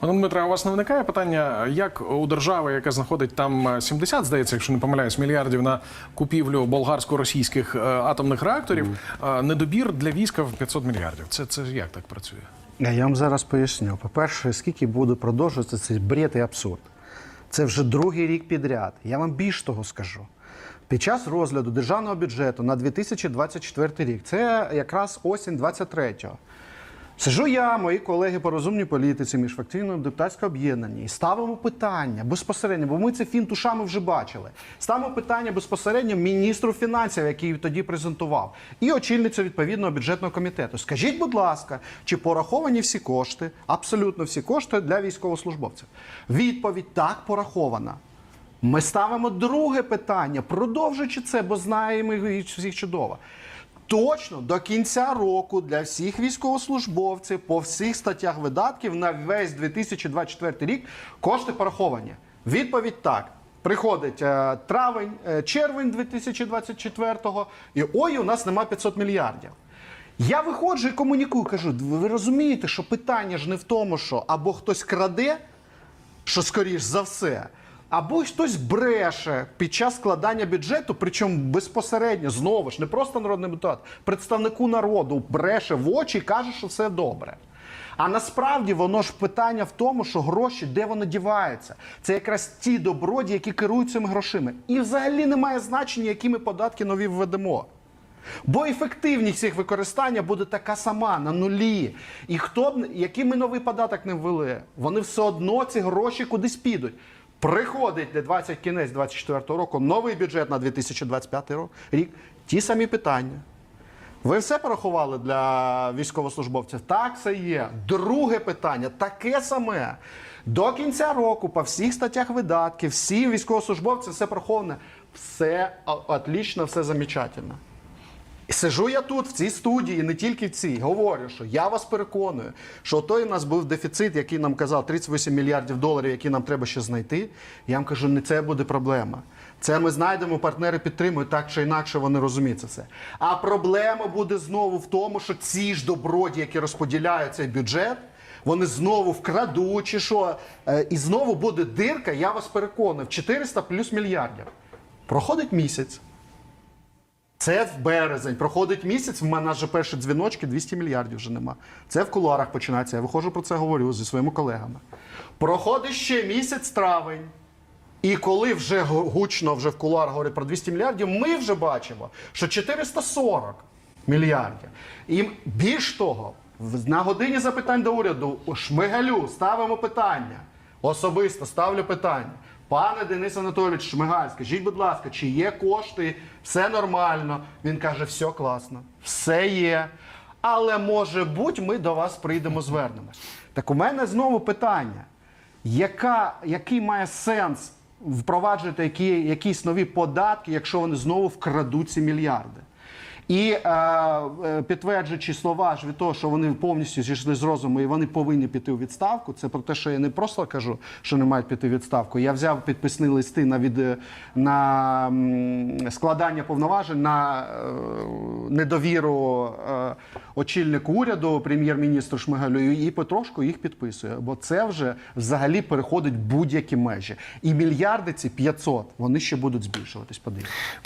Пане Дмитре, у вас не виникає питання, як у держави, яка знаходить там е, 70, здається, якщо не помиляюсь, мільярдів на купівлю болгарсько-російських е, атомних реакторів, е, недобір для війська в 500 мільярдів. Це, це як так працює? Я вам зараз поясню. По-перше, скільки буде продовжуватися цей бред і абсурд. Це вже другий рік підряд. Я вам більш того скажу. Під час розгляду державного бюджету на 2024 рік, це якраз осінь 23-го. Сижу я, мої колеги по розумній політиці, міжфракційному депутатському об'єднанні, і ставимо питання безпосередньо, бо ми це фінт ушами вже бачили. Ставимо питання безпосередньо міністру фінансів, який тоді презентував, і очільницю відповідного бюджетного комітету. Скажіть, будь ласка, чи пораховані всі кошти, абсолютно всі кошти для військовослужбовців? Відповідь так порахована. Ми ставимо друге питання, продовжуючи це, бо знаємо їх всіх чудово. Точно до кінця року для всіх військовослужбовців по всіх статтях видатків на весь 2024 рік кошти пораховані. Відповідь так. Приходить е, травень, е, червень 2024-го, і ой, у нас нема 500 мільярдів. Я виходжу і комунікую, кажу: ви розумієте, що питання ж не в тому, що або хтось краде, що скоріш за все. Або хтось бреше під час складання бюджету, причому безпосередньо знову ж не просто народний депутат, представнику народу бреше в очі і каже, що все добре. А насправді воно ж питання в тому, що гроші, де вони діваються. Це якраз ті добродії, які керують цими грошима. І взагалі немає значення, які ми податки нові введемо. Бо ефективність їх використання буде така сама на нулі. І хто б який ми новий податок не ввели, вони все одно ці гроші кудись підуть. Приходить для 20 кінець 24 року новий бюджет на 2025 ро- рік. Ті самі питання. Ви все порахували для військовослужбовців? Так, це є. Друге питання таке саме. До кінця року по всіх статтях видатків, всі військовослужбовці, все пораховане. Все о- отлично, все замечательно. Сижу я тут, в цій студії, не тільки в цій, говорю, що я вас переконую, що той у нас був дефіцит, який нам казав 38 мільярдів доларів, які нам треба ще знайти. Я вам кажу, не це буде проблема. Це ми знайдемо, партнери підтримують, так чи інакше вони розуміють це все. А проблема буде знову в тому, що ці ж добродії, які розподіляють цей бюджет, вони знову вкрадуть чи що. Е, І знову буде дирка, я вас переконую, в 400 плюс мільярдів. Проходить місяць. Це в березень. Проходить місяць. В мене вже перші дзвіночки 200 мільярдів вже нема. Це в кулуарах починається. Я виходжу про це говорю зі своїми колегами. Проходить ще місяць травень. І коли вже гучно вже в кулуарах говорять про 200 мільярдів, ми вже бачимо, що 440 мільярдів. І більш того, на годині запитань до уряду Шмигалю ставимо питання. Особисто ставлю питання. Пане Денис Анатолійович Шмигаль, скажіть, будь ласка, чи є кошти, все нормально? Він каже, все класно, все є. Але може бути, ми до вас прийдемо, звернемось. Так у мене знову питання яка, який має сенс впроваджувати які, якісь нові податки, якщо вони знову вкрадуть ці мільярди? І е, е, підтверджуючи слова ж від того, що вони повністю зійшли з розуму і вони повинні піти у відставку. Це про те, що я не просто кажу, що не мають піти у відставку. Я взяв підписні листи на від е, на складання повноважень на е, недовіру е, очільнику уряду, прем'єр-міністру Шмигалю, і потрошку їх підписує. Бо це вже взагалі переходить будь-які межі. І мільярди ці 500, вони ще будуть збільшуватись. Подивіться.